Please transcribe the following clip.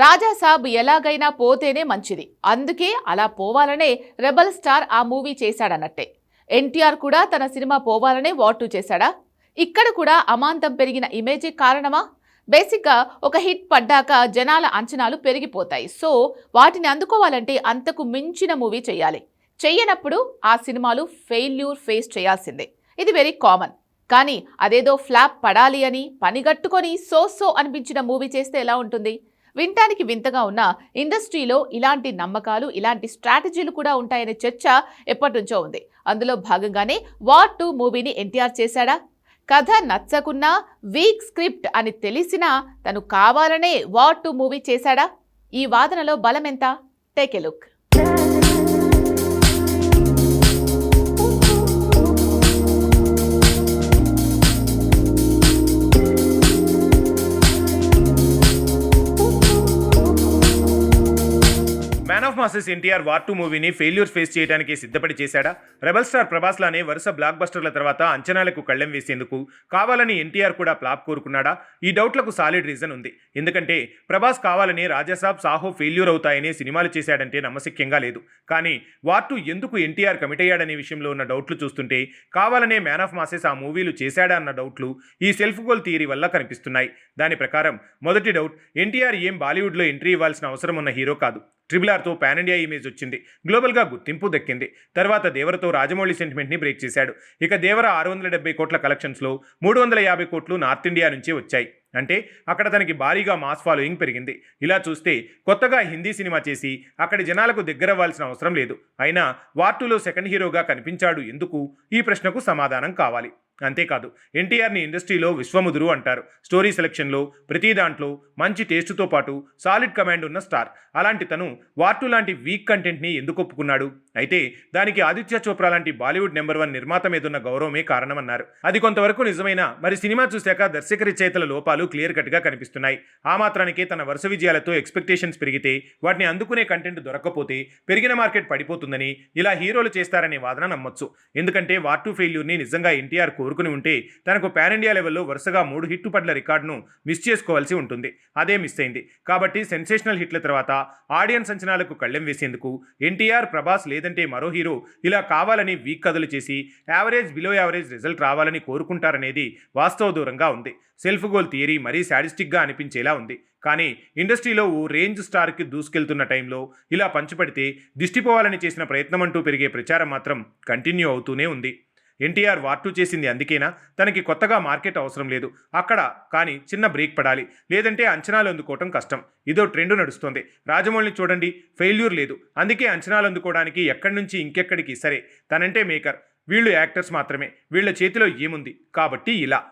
రాజాసాబ్ ఎలాగైనా పోతేనే మంచిది. అందుకే అలా పోవాలనే రెబల్ స్టార్ ఆ మూవీ చేశాడన్నట్టే. ఎన్టీఆర్ కూడా తన సినిమా పోవాలనే వాటు చేశాడా? ఇక్కడ కూడా అమాంతం పెరిగిన ఇమేజే కారణమా? బేసిక్గా ఒక హిట్ పడ్డాక జనాల అంచనాలు పెరిగిపోతాయి. సో వాటిని అందుకోవాలంటే అంతకు మించిన మూవీ చేయాలి. చెయ్యనప్పుడు ఆ సినిమాలు ఫెయిల్యూర్ ఫేస్ చేయాల్సిందే. ఇది వెరీ కామన్. కానీ అదేదో ఫ్లాప్ పడాలి అని పనిగట్టుకొని సో సో అనిపించిన మూవీ చేస్తే ఎలా ఉంటుంది? వినటానికి వింతగా ఉన్న ఇండస్ట్రీలో ఇలాంటి నమ్మకాలు ఇలాంటి స్ట్రాటజీలు కూడా ఉంటాయనే చర్చ ఎప్పటి నుంచో ఉంది. అందులో భాగంగానే వార్ టూ మూవీని ఎన్టీఆర్ చేశాడా? కథ నచ్చకున్నా వీక్ స్క్రిప్ట్ అని తెలిసినా తను కావాలనే వార్ టూ మూవీ చేశాడా? ఈ వాదనలో బలమెంత? Take a look masses NTR war two మూవీని ఫెయిల్యూర్ ఫేస్ చేయడానికి సిద్ధపడి చేశాడా? రెబల్ స్టార్ ప్రభాస్ లానే వరుస బ్లాక్ బస్టర్ల తర్వాత అంచనాలకు కళ్ళెం వేసేందుకు కావాలని ఎన్టీఆర్ కూడా ఫ్లాప్ కోరుకున్నాడా? ఈ డౌట్లకు సాలిడ్ రీజన్ ఉంది. ఎందుకంటే ప్రభాస్ కావాలని రాజాసాబ్ సాహో ఫెయిల్యూర్ అవుతాయని సినిమాలు చేశాడంటే నమ్మశక్యంగా లేదు. కానీ వార్ టూ ఎందుకు ఎన్టీఆర్ కమిట్ అయ్యాడనే విషయంలో ఉన్న డౌట్లు చూస్తుంటే కావాలనే మ్యాన్ ఆఫ్ మాసెస్ ఆ మూవీలు చేశాడా అన్న డౌట్లు ఈ సెల్ఫ్ గోల్ థియరీ వల్ల కనిపిస్తున్నాయి. దాని ప్రకారం మొదటి డౌట్ ఎన్టీఆర్ ఏం బాలీవుడ్లో ఎంట్రీ ఇవ్వాల్సిన అవసరం ఉన్న హీరో కాదు. ట్రిపుల్ ఆర్తో పాన్ ఇండియా ఇమేజ్ వచ్చింది. గ్లోబల్గా గుర్తింపు దక్కింది. తర్వాత దేవరతో రాజమౌళి సెంటిమెంట్ని బ్రేక్ చేశాడు. ఇక దేవర ఆరు వందల డెబ్బై కోట్ల కలెక్షన్స్లో మూడు వందల యాభై కోట్లు నార్త్ ఇండియా నుంచి వచ్చాయి. అంటే అక్కడ తనకి భారీగా మాస్ ఫాలోయింగ్ పెరిగింది. ఇలా చూస్తే కొత్తగా హిందీ సినిమా చేసి అక్కడి జనాలకు దగ్గరవ్వాల్సిన అవసరం లేదు. అయినా వార్టులో సెకండ్ హీరోగా కనిపించాడు. ఎందుకు? ఈ ప్రశ్నకు సమాధానం కావాలి. అంతేకాదు ఎన్టీఆర్ని ఇండస్ట్రీలో విశ్వముదురు అంటారు. స్టోరీ సెలెక్షన్లో ప్రతి దాంట్లో మంచి టేస్టుతో పాటు సాలిడ్ కమాండ్ ఉన్న స్టార్. అలాంటి తను వార్టు లాంటి వీక్ కంటెంట్ని ఎందుకు ఒప్పుకున్నాడు? అయితే దానికి ఆదిత్య చోప్రా లాంటి బాలీవుడ్ నెంబర్ వన్ నిర్మాత మీదున్న గౌరవమే కారణమన్నారు. అది కొంతవరకు నిజమైనా మరి సినిమా చూశాక దర్శక రచయితల లోపాలు క్లియర్ కట్గా కనిపిస్తున్నాయి. ఆ మాత్రానికే తన వరుస విజయాలతో ఎక్స్పెక్టేషన్స్ పెరిగితే వాటిని అందుకునే కంటెంట్ దొరక్కపోతే పెరిగిన మార్కెట్ పడిపోతుందని ఇలా హీరోలు చేస్తారనే వాదన నమ్మొచ్చు. ఎందుకంటే వార్ టూ ఫెయిల్యూర్ని నిజంగా ఎన్టీఆర్ కోరుకుని ఉంటే తనకు పాన్ ఇండియా లెవెల్లో వరుసగా మూడు హిట్ పడ్ల రికార్డును మిస్ చేసుకోవాల్సి ఉంటుంది. అదే మిస్ అయింది. కాబట్టి సెన్సేషనల్ హిట్ల తర్వాత ఆడియన్స్ అంచనాలకు కళ్ళెం వేసేందుకు ఎన్టీఆర్ ప్రభాస్ లేదంటే మరో హీరో ఇలా కావాలని వీక్ కథలు చేసి యావరేజ్ బిలో యావరేజ్ రిజల్ట్ రావాలని కోరుకుంటారనేది వాస్తవ దూరంగా ఉంది. సెల్ఫ్ గోల్ థియరీ మరీ శాడిస్టిక్గా అనిపించేలా ఉంది. కానీ ఇండస్ట్రీలో ఓ రేంజ్ స్టార్కి దూసుకెళ్తున్న టైంలో ఇలా పంచిపెడితే దిష్టిపోవాలని చేసిన ప్రయత్నం అంటూ పెరిగే ప్రచారం మాత్రం కంటిన్యూ అవుతూనే ఉంది. ఎన్టీఆర్ వార్టు చేసింది అందుకేనా? తనకి కొత్తగా మార్కెట్ అవసరం లేదు. అక్కడ కానీ చిన్న బ్రేక్ పడాలి. లేదంటే అంచనాలు అందుకోవటం కష్టం. ఇదో ట్రెండ్ నడుస్తోంది. రాజమౌళిని చూడండి. ఫెయిల్యూర్ లేదు. అందుకే అంచనాలు అందుకోవడానికి ఎక్కడి నుంచి ఇంకెక్కడికి? సరే తనంటే మేకర్. వీళ్ళు యాక్టర్స్ మాత్రమే. వీళ్ళ చేతిలో ఏముంది? కాబట్టి ఇలా.